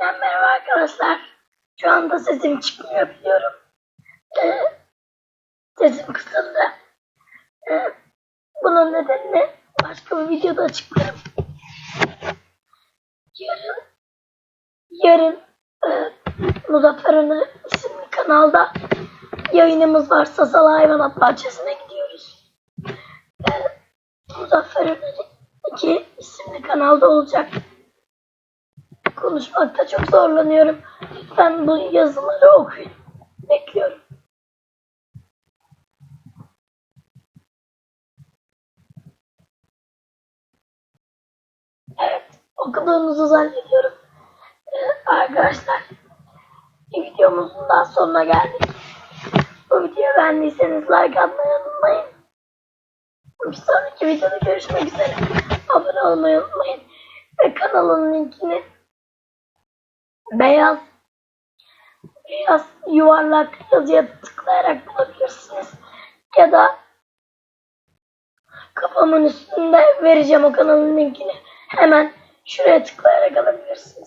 Yeniden merhaba arkadaşlar. Şu anda sesim çıkmıyor biliyorum. Ee, sesim kısıldı. Ee, bunun nedenini başka bir videoda açıklarım. Yarın, yarın e, Muzaffer Önü isimli kanalda yayınımız var. Sasal Hayvanat Bahçesi'ne gidiyoruz. Ee, Muzaffer Önü 2 isimli kanalda olacak konuşmakta çok zorlanıyorum. Lütfen bu yazıları okuyun. Bekliyorum. Evet, okuduğunuzu zannediyorum. Ee, arkadaşlar, videomuzun daha sonuna geldik. Bu videoyu beğendiyseniz like atmayı unutmayın. Bir sonraki videoda görüşmek üzere. Abone olmayı unutmayın. Ve kanalın linkini beyaz beyaz yuvarlak yazıya tıklayarak bulabilirsiniz. Ya da kafamın üstünde vereceğim o kanalın linkini. Hemen şuraya tıklayarak alabilirsiniz.